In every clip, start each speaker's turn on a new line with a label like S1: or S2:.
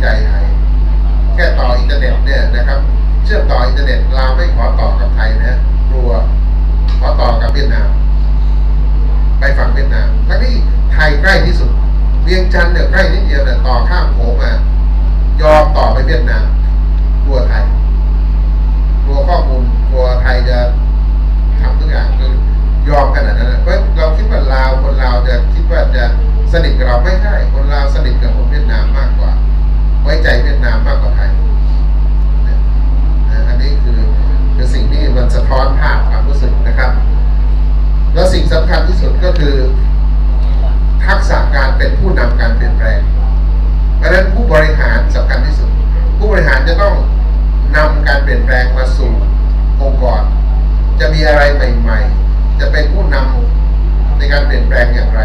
S1: ใจไทย แค่ต่ออินเทอร์เน็ตเนี่ยนะครับ เชื่อมต่ออินเทอร์เน็ตลาวไม่ขอต่อกับไทยนะกลัวขอต่อกับเวียดนาม ไปฝั่งเวียดนามทั้งที่ไทยใกล้ที่สุดเวียงจันทร์เนี่ยใกล้นิดเดียวเนี่ยต่อข้ามโขงมายอมต่อไปเวียดนามกลัวไทยกลัวข้อมูลกลัวไทยจะทำทุกอย่างคือยอมขนาดนั้นเพราะเราคิดว่าลาวคนลาวจะคิดว่าจะสนิทกับเราไม่ใช่คนลาวสนิทกับคนเวียดนามมากกว่า ไว้ใจเวียดนามมากกว่าไทยอันนี้คือคือสิ่งที่มันสะท้อนภาพความรู้สึกนะครับ แล้วสิ่งสำคัญที่สุดก็คือ ทักษะการเป็นผู้นำการเปลี่ยนแปลงเพราะฉะนั้นผู้บริหารสำคัญที่สุด ผู้บริหารจะต้องนำการเปลี่ยนแปลงมาสู่องค์กร จะมีอะไรใหม่ ๆ จะเป็นผู้นำในการเปลี่ยนแปลงอย่างไร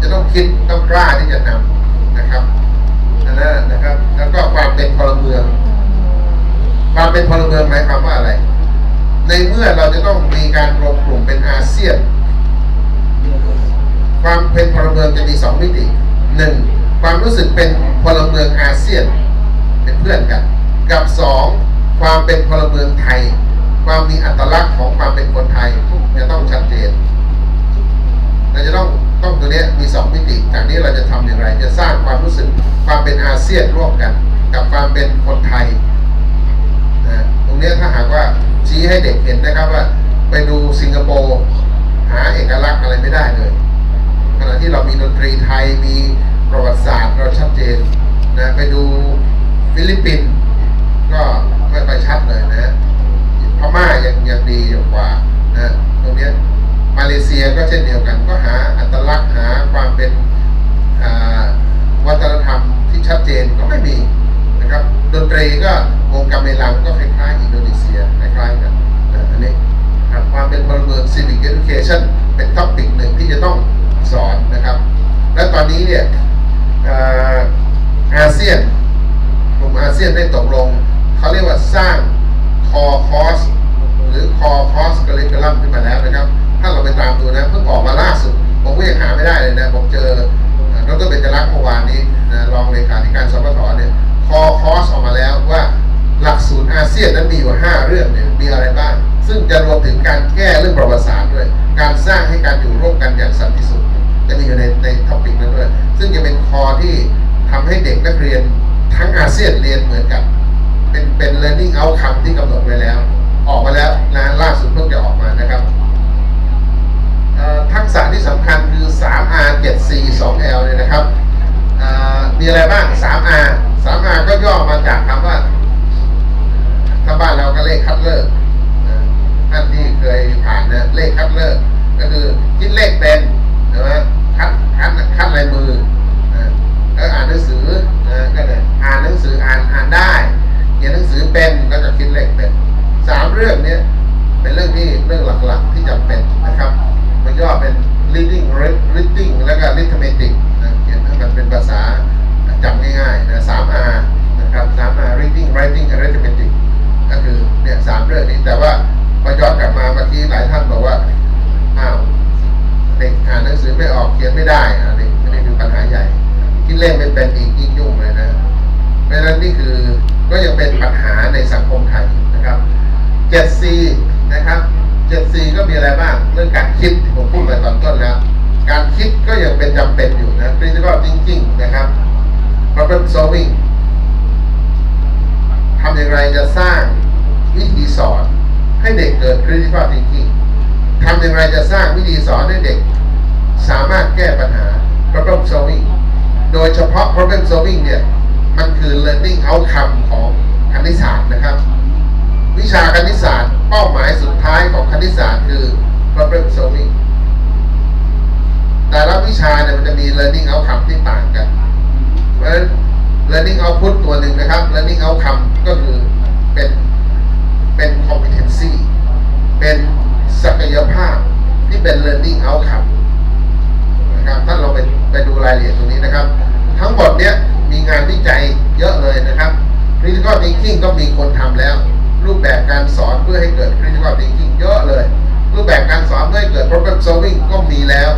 S1: จะต้องคิดต้องกล้าที่จะนำนะครับ นนั้นนะครับ แล้วก็ความเป็นพลเมือง ความเป็นพลเมืองหมายความว่าอะไร ในเมื่อเราจะต้องมีการรวมกลุ่มเป็นอาเซียน ความเป็นพลเมืองจะมีสองมิติหนึ่งความรู้สึกเป็นพลเมืองอาเซียน เป็นเพื่อนกัน กับสองความเป็นพลเมืองไทย ความมีอัตลักษณ์ของความเป็นคนไทยจะต้องชัดเจนเราจะต้อง ต้องตัวนี้มีสองมิติจากนี้เราจะทำอย่างไร จะสร้างความรู้สึกความเป็นอาเซียนร่วมกัน กับความเป็นคนไทยนะตรงนี้ถ้าหากว่าชี้ให้เด็กเห็นนะครับว่าไปดูสิงคโปร์หาเอกลักษณ์อะไรไม่ได้เลยขณะที่เรามีดนตรีไทยมีประวัติศาสตร์เราชัดเจนนะไปดูฟิลิปปินส์ก็ไม่ค่อยชัดเลยนะพม่ายังยังดีอยู่กว่านะตรงนี้มาเลเซียก็เช่นเดียวกัน ก็หาอัตลักษณ์หาความเป็นอ่าวัฒนธรรมที่ชัดเจนก็ไม่มีนะครับดนตรีก็วง กาเมลังก็คล้ายๆอินโดนีเซียคล้ายๆกันอันนี้ความเป็นพลเมือง civic education เป็นท็อปิกหนึ่งที่จะต้องสอนนะครับ และตอนนี้เนี่ยอาเซียนกลุ่มอาเซียนได้ตกลง เขาเรียกว่าสร้างคอคอสหรือคอคอสกริคลัมขึ้นมาแล้วนะครับ ถ้าเราไปตามดูนะเพิ่งออกมาล่าสุด ผมก็ยังหาไม่ได้เลยนะ ผมเจอดรเบญจรักษ์เมื่อวานนี้รองเลขาธิการสปทเนี่ย วมถึงการแก้เรื่องประวัติศาสตร์ด้วย การสร้างให้การอยู่ร่วมกันอย่างสันติสุขจะมีอยู่ในในท็อปิกนั้นด้วย ซึ่งจะเป็นคอที่ทำให้เด็กนักเรียนทั้งอาเซียนเรียนเหมือนกัน เป็นเป็น learning outcome ที่กำหนดไว้แล้ว ออกมาแล้วนะล่าสุดเพิ่งจะออกมานะครับทักษะที่สำคัญคือ 3R 7C 2L เนี่ยนะครับมีอะไรบ้าง 3R 3R ก็ย่อมาจากคำว่าถ้าบ้านเราก็เลขคัดเลิก ท่านที่เคยผ่านนะเลขคัดเลิกก็คือคิดเลขเป็นใช่ไหมคัดคัดคัดลายมือนะแล้วอ่านหนังสือนะก็เลยอ่านหนังสืออ่านอ่านได้เขียนหนังสือเป็นก็จะคิดเลขเป็นสามเรื่องเนี้ยเป็นเรื่องที่เรื่องหลักๆที่จำเป็นนะครับมันย่อเป็น reading reading แล้วก็ arithmetic นะเขียนให้มันเป็นภาษาจำง่ายๆนะสาม R นะครับสาม R reading writing arithmetic ก็คือเนี่ยสามเรื่องนี้แต่ว่าพอย้อนกลับมาเมื่อกี้หลายท่านบอกว่าอ้าวเด็กอ่านหนังสือไม่ออกเขียนไม่ได้อันนี้อันนี้คือปัญหาใหญ่คิดเลขไม่เป็นอีกยิ่งยุ่งเลยนะ เพราะฉะ นี่คือก็ยังเป็นปัญหาในสังคมไทยนะครับ 7C นะครับ 7C ก็มีอะไรบ้างเรื่องการคิดที่ผมพูดไปตอนต้นแล้ว การคิดก็ยังเป็นจำเป็นอยู่นะ critical thinking นะครับ problem solving ทำอย่างไรจะสร้างวิธีสอนให้เด็กเกิด critical thinking ทำอย่างไรจะสร้างวิธีสอนให้เด็ก สามารถแก้ปัญหา problem solving โดยเฉพาะ problem solving เนี่ย มันคือ learning outcome ของคณิตศาสตร์นะครับ วิชาคณิตศาสตร์เป้าหมายสุดท้ายของคณิตศาสตร์คือ problem solving แต่ละวิชาเนี่ยมันจะมี learning outcome ที่ต่างกัน เพราะฉะนั้น learning output ตัวหนึ่งนะครับ learning outcome ก็คือเป็นเป็น competency เป็นศักยภาพที่เป็น learning outcome นะครับท่านเราไปไปดูรายละเอียดตรงนี้นะครับ ทั้งหมดเนี้ย มีงานวิจัยเยอะเลยนะครับ critical thinking ก็มีคนทำแล้ว รูปแบบการสอนเพื่อให้เกิด critical thinking เยอะเลย รูปแบบการสอนเพื่อให้เกิด problem solving ก็มีแล้ว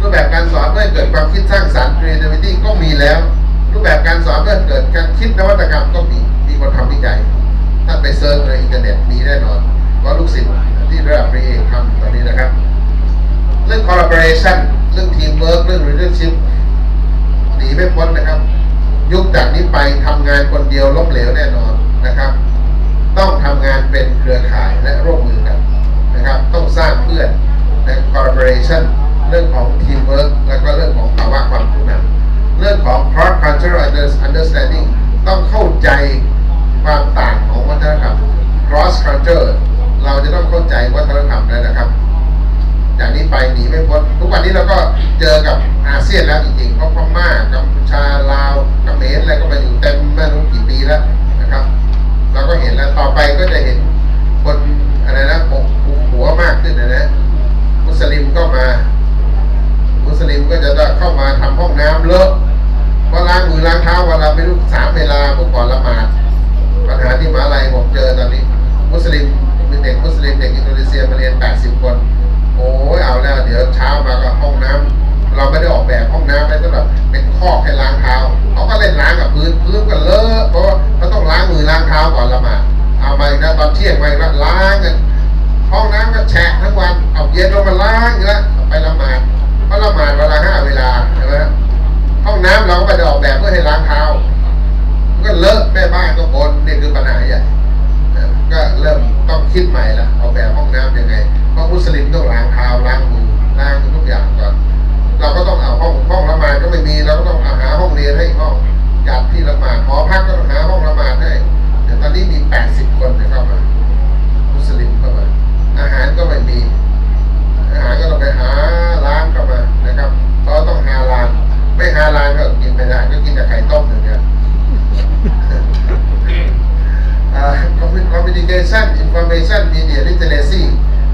S1: รูปแบบการสอนเพื่อให้เกิดความคิดสร้างสรรค์ creativity ก็มีแล้ว รูปแบบการสอนเพื่อเกิดการคิดนวัตกรรมก็มีมีคนทำวิจัยถ้าไปเซิร์ชในอินเทอร์เน็ตมีแน่นอนว่าลูกศิษย์ที่ระดับปริญญทำตอนนี้นะครับ เรื่อง collaboration เรื่อง teamwork เรื่อง leadership านคนเดียวล้มเหลวแน่นอนนะครับ ต้องทำงานเป็นเครือข่ายและร่วมมือกันนะครับ ต้องสร้างเพื่อนและ collaboration เรื่องของ teamwork แล้วก็เรื่องของภาวะความผู้นำเรื่องของ cross cultural understanding ต้องเข้าใจความต่างของวัฒนธรรม cross culture เราจะต้องเข้าใจวัฒนธรรมแล้วนะครับ จากนี้ไปหนีไม่พ้นทุกวันนี้เราก็เจอกับ เอามาอีกนะตอนเที่ยงมาอีกแล้วล้างกันห้องน้ำก็แฉะทั้งวันเอาเย็นลงมาล้างอีกแล้วไปละหมาดเพราะละหมาดเวลาห้าเวลาใช่ไหมห้องน้ำเราก็ไม่ได้ออกแบบเพื่อให้ล้างเท้าก็เลอะแม่บ้านก็บนนี่คือปัญหาใหญ่ก็เริ่มต้องคิดใหม่ละเอาแบบห้องน้ำยังไงเพราะมุสลิมต้องล้างเท้าล้างมือล้างทุกอย่างก่อนเราก็ต้องเอาห้องห้องละหมาดก็ไม่มีเราก็ต้องหาห้องเรียนให้ห้องจัดที่ละหมาดหอพักก็ต้องหาห้องละหมาดให้ แต่ตอนนี้มี 80 คนที่เข้ามา มุสลิมเข้ามา อาหารก็ไม่มี อาหารก็ต้องไปหาร้านเข้ามานะครับ เพราะต้องหาร้าน ไม่หาร้านก็กินไม่ได้ ก็กินแต่ไข่ต้มอย่างเดียว communication information media literacy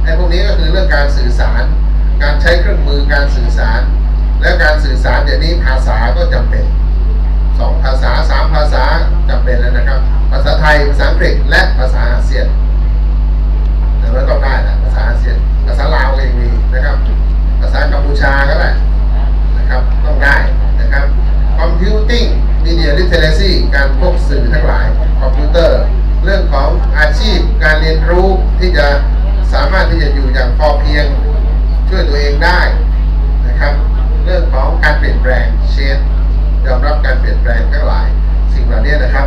S1: ไอ้พวกนี้ก็คือเรื่องการสื่อสาร การใช้เครื่องมือการสื่อสาร และการสื่อสารเดี๋ยวนี้ภาษาก็จำเป็นสองภาษาสามภาษา ภาษาไทย ภาษาอังกฤษ และภาษาอาเซียนแต่ว่าต้องได้นะภาษาอาเซียน ภาษาลาวก็ยังมีนะครับ ภาษากัมพูชาก็ได้นะครับ ต้องได้นะครับ computing media literacy การพบสื่อทั้งหลาย คอมพิวเตอร์ เรื่องของอาชีพ การเรียนรู้ที่จะสามารถที่จะอยู่อย่างพอเพียง ช่วยตัวเองได้นะครับ เรื่องของการเปลี่ยนแปลงเชนยอมรับการเปลี่ยนแปลงทั้งหลาย สิ่งเหล่านี้นะครับ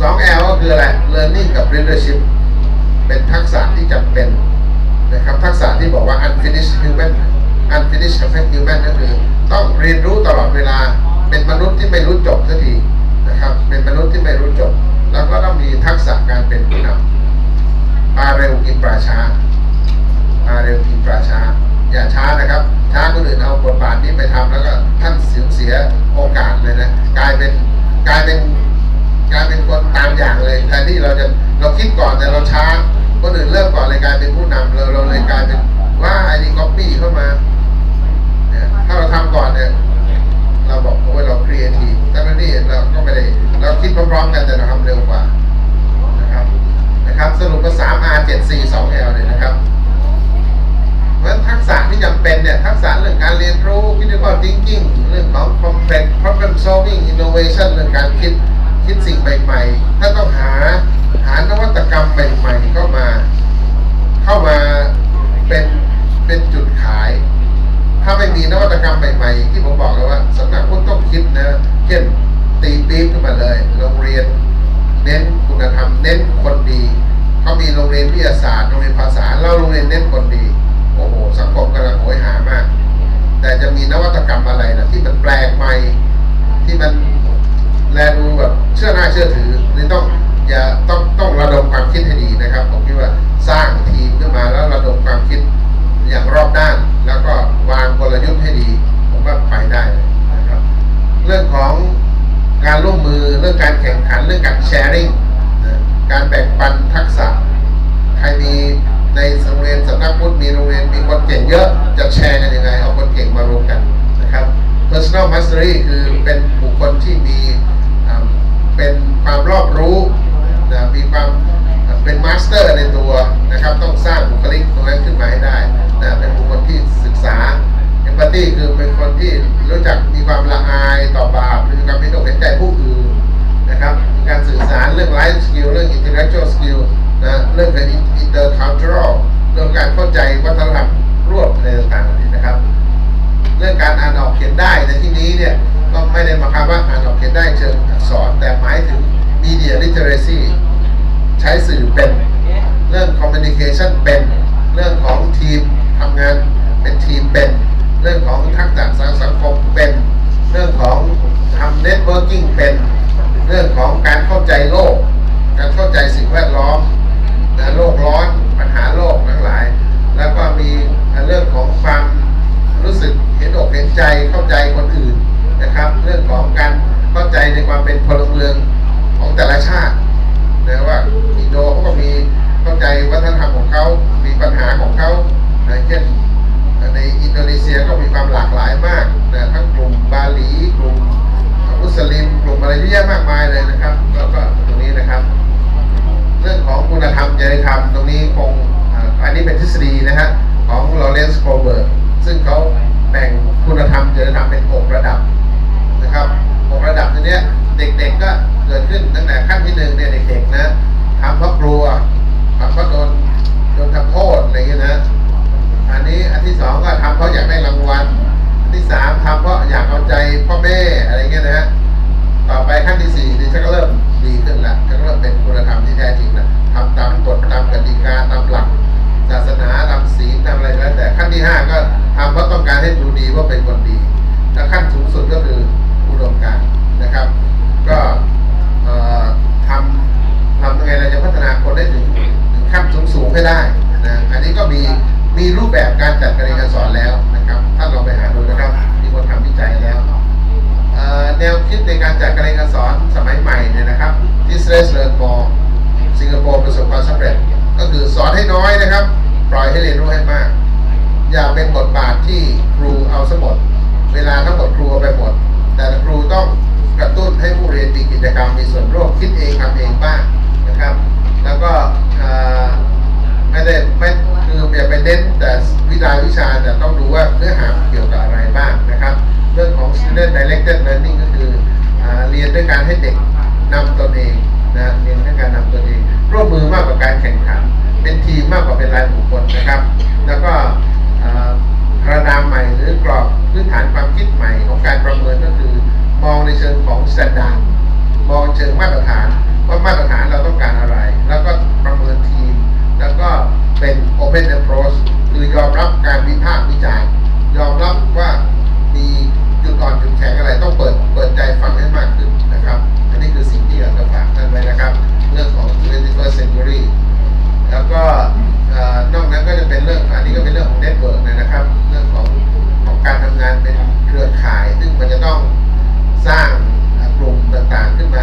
S1: 2L ก็คืออะไร learning กับ leadership เป็นทักษะที่จำเป็นนะครับ ทักษะที่บอกว่า unfinished human unfinished perfect human ก็คือ ต้องเรียนรู้ตลอดเวลา เป็นมนุษย์ที่ไม่รู้จบสักทีนะครับ เป็นมนุษย์ที่ไม่รู้จบ แล้วก็ต้องมีทักษะการเป็นผู้นำมาเร็วกินปลาช้ามาเร็วกินปลาช้า อย่าช้านะครับ ช้าคนอื่นเอาบทบาทนี้ไปทำแล้ว เริ่มก่อนเลยกลายเป็นผู้นำเราเราเลยกลายเป็นว่าไอ้นี่ก๊อปปี้เข้ามาเนี่ยถ้าเราทำก่อนเนี่ยเราบอกโอ้ยเราครีเอทีฟแต่นั่นนี่เราก็ไม่ได้เราคิดพร้อมๆกันแต่เราทำเร็วกว่านะครับนะครับสรุปว่า 3 R 7 4 2 L เนี่ยนะครับเพราะฉะนั้นทักษะที่จำเป็นเนี่ยทักษะเรื่องการเรียนรู้ critical thinking เรื่องของ complex problem solving innovation เรื่องการคิดคิดสิ่งใหม่ๆ ถ้าต้องหาหานวัตกรรมใหม่ๆเข้ามา เข้ามาเป็นเป็นจุดขาย ถ้าไม่มีนวัตกรรมใหม่ๆ ที่ผมบอกแล้วว่าสำนักพุทธต้องคิดนะ เช่นตีปี๊บขึ้นมาเลย โรงเรียน เน้นคุณธรรม เน้นคนดีเขามีโรงเรียนวิทยาศาสตร์โรงเรียนภาษาเราโรงเรียนเน้นคนดี โอ้โหสังคมกำลังโหยหามาก แต่จะมีนวัตกรรมอะไรนะที่มันแปลกใหม่ที่มันแลดูแบบเชื่อหน้าเชื่อถือนี่ต้องอย่าต้องต้องระดมความคิดให้ดีนะครับ ผมคิดว่าสร้างทีมขึ้นมาแล้วระดมความคิดอย่างรอบด้าน แล้วก็วางกลยุทธ์ให้ดี ผมว่าไปได้ อ cultural เรื่องการเข้าใจวัฒนธรรมร่วมอะไรต่างๆนี้นะครับ เรื่องการอ่านออกเขียนได้ในที่นี้เนี่ยก็ไม่ได้มาคำว่าอ่านออกเขียนได้เชิงอักษรแต่หมายถึง media literacy ใช้สื่อเป็น เรื่อง communication เป็น เรื่องของทีมทำงานเป็นทีมเป็น เรื่องของทักษะสารสังคมเป็น เรื่องของทำเน็ networking เป็น เรื่องของการเข้าใจโลก การเข้าใจสิ่งแวดล้อม นะโลกร้อนปัญหาโลกทั้งหลาย แล้วก็มีเรื่องของความรู้สึกเห็นอกเห็นใจเข้าใจคนอื่นนะครับ เรื่องของการเข้าใจในความเป็นพลเมืองของแต่ละชาตินะว่าอินโดเขาก็มีเข้าใจวัฒนธรรมของเขา มีปัญหาของเขานะเช่นในอินโดนีเซียก็มีความหลากหลายมากนะทั้งกลุ่มบาหลีกลุ่มมุสลิมกลุ่มอะไรเยอะแยะมากมายเลยนะครับ แล้วก็ตรงนี้นะครับ รื่องของคุณธรรมจริยธรรมตรงนี้คงอ,อันนี้เป็นทฤษฎีนะฮะของลอเรนซ์โคเบิร์กซึ่งเขาแบ่งคุณธรรมจริยธรรมเป็น6ระดับนะครับ6ระดับตัวเนี้ยเด็กๆก็เกิดขึ้นตั้งแต่ขั้นที่หนึ่งเนี่ยเด็กๆนะทำเพราะกลัวทำเพราะโดนโดนทำโทษอะไรอย่างเงี้ยนะอันนี้อันที่สองก็ทำเพราะอยากได้รางวัลอันที่สามทำเพราะอยากเอาใจพ่อแม่อะไรเงี้ยนะฮะต่อไปขั้นที่สี่นี่ชักก็เริ่ม ดีขึ้นละชักก็เริ่มเป็นคุณธรรมที่แท้จริงละทำตามกฎตามกติกาตามหลัก ศาสนาตามศีลตามอะไรก็แล้วแต่ขั้นที่ห้าก็ทำเพราะต้องการให้ดูดีว่าเป็นคนดีแล้วขั้นสูงสุดก็คืออุดมการนะครับ ก็ทำทำยังไงเราจะพัฒนาคนได้ถึงถึงขั้นสูงสูงให้ได้นะอันนี้ก็มีมีรูปแบบการจัดการเรียนการสอนแล้วนะครับท่านลองไปหาดูนะครับ มีคนทำวิจัยแล้วแนวคิดในการจัด ในเชิงของ standard มองเชิงมาตรฐานว่ามาตรฐานเราต้องการอะไร แล้วก็ประเมินทีม แล้วก็เป็น open approach คือยอมรับการวิพากษ์วิจารณ์ยอมรับว่ามีจุดอ่อนจุดแข็งอะไรต้องเปิดเปิดใจฟังให้มากขึ้นนะครับอันนี้คือสิ่งที่อยากจะฝากท่านไว้นะครับ เรื่องของ 21st century แล้วก็นอกนั้นก็จะเป็นเรื่องอันนี้ก็เป็นเรื่องของเน็ตเวิร์กนะครับ เรื่องของของการทำงานเป็นเครือข่าย ซึ่งมันจะต้อง สร้างกลุ่มต่างๆขึ้นมา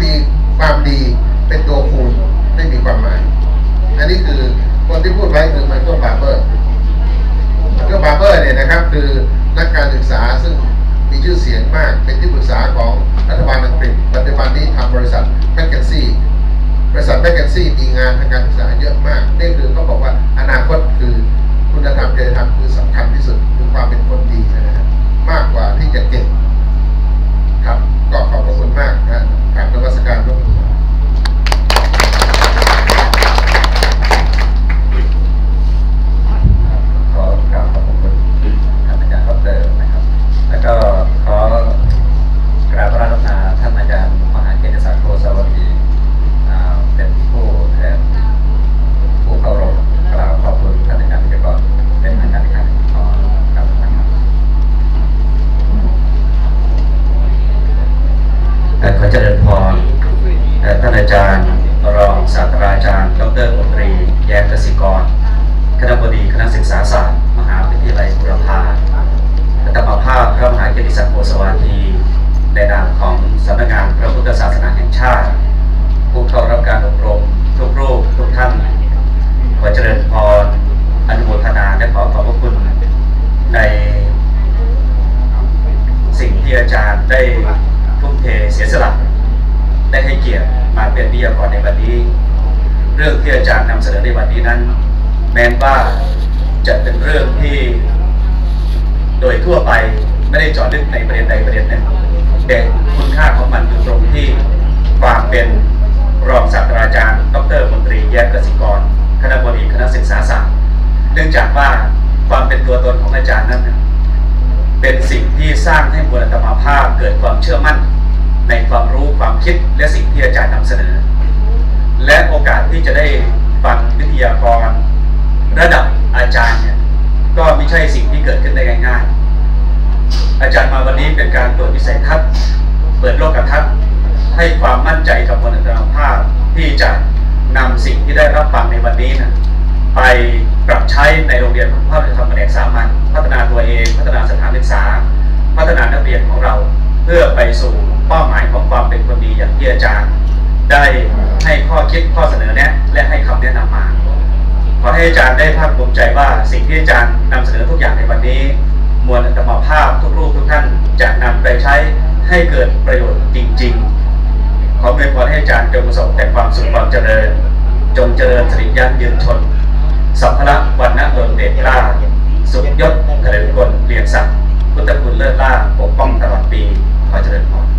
S1: ม่มีความดีเป็นตัวคูณไม่มีความหมาย อันนี้คือคนที่พูดไว้คือไมเคิลบาเบอร์ไมเคิลบาเบอร์เนี่ยนะครับ คือนักการศึกษาซึ่งมีชื่อเสียงมากเป็นที่ปรึกษาของรัฐบาลอังกฤษปัจจุบันนี้ทำบริษัทแมคเคนซี่บริษัทแมคเคนซี่มีงานทางการศึกษาเยอะมากนี่คือเขาบอกว่าอนาคตคือคุณธรรมจริยธรรมคือสำคัญที่สุดคือความเป็นคนดีนะครับมากกว่าที่จะเก่ง ก็ขอบพระคุณมากนะกรารนวัสการพระคุณ
S2: ขอกราบขอบคุณท่านอาจารย์ดอกเตอรนะครับ แล้วก็ขอกราบพระรัตนาท่านอาจารย์มหาเกียรติศักดิ์โคสวัสดีอ่าเป็นผู้แทนผู้เคารพกล่าวขอบคุณท่านอาจารย์วิทยากรเป็นทางการอีกครั้งหนึ่งขอกราบนะครับเอ่อขอเจริญพรเอ่อท่านอาจารย์รองศาสตราจารย์ดรมนตรี แย้มกสิกร คณะบดีคณะศึกษาศาสตร์ มหาวิทยาลัยบุรพาอัตมาภาพพระมหาเกียรติศักดิ์โอสวาที ในนามของสำนักงานพระพุทธศาสนาแห่งชาติ ผู้เข้ารับการอบรมทุกรูปทุกท่านขอเจริญพรอนุโมทนาและขอขอบพระคุณใน สิ่งที่อาจารย์ได้ทุ่มเทเสียสละได้ให้เกียรติมาเป็นวิทยากรในวันนี้ เรื่องที่อาจารย์นำเสนอในวันนี้นั้น แม้ว่าจะเป็นเรื่องที่ โดยทั่วไปไม่ได้เจาะลึกในประเด็นใดประเด็นหนึ่งแต่คุณค่าของมันอยู่ตรงที่ความเป็นรองศาสตราจารย์ ดรมนตรีแย้มกสิกร คณะบดีคณะศึกษาศาสตร์เนื่องจากว่าความเป็นตัวตนของอาจารย์นั้น เป็นสิ่งที่สร้างให้มวลธรรมภาพเกิดความเชื่อมั่น ในความรู้ความคิดและสิ่งที่อาจารย์นำเสนอ และโอกาสที่จะได้ ฟังวิทยากร ระดับอาจารย์เนี่ยก็ไม่ใช่สิ่งที่เกิดขึ้นได้ง่ายๆอาจารย์มาวันนี้เป็นการเปิดวิสัยทัศน์เปิดโลกทัศน์ให้ความมั่นใจกับมวลธรรมภาพที่จะนำสิ่งที่ได้รับฟังในวันนี้นะไปปรับใช้ในโรงเรียนภาพธรรมแผนกสามัญพัฒนาตัวเอง พัฒนาสถานศึกษา พัฒนานักเรียนของเรา เพื่อไปสู่เป้าหมายของความเป็นคนดีอย่างที่อาจารย์ ได้ให้ข้อคิดข้อ ให้อาจารย์ได้ภาคภูมิใจว่าสิ่งที่อาจารย์นำเสนอทุกอย่างในวันนี้ มวลธรรมภาพทุกรูปทุกท่านจะนำไปใช้ให้เกิดประโยชน์จริง ๆ ขออวยพรให้อาจารย์จงประสบแต่ความสุขความเจริญ จงเจริญสริยันยืนชน สัพพะวันนะโดนเดชกล้าสุขยศเถริญกลเปลี่ยนศักดิ์พุทธคุณเลิศล่าปกป้องตลอดปีขอเจริญพร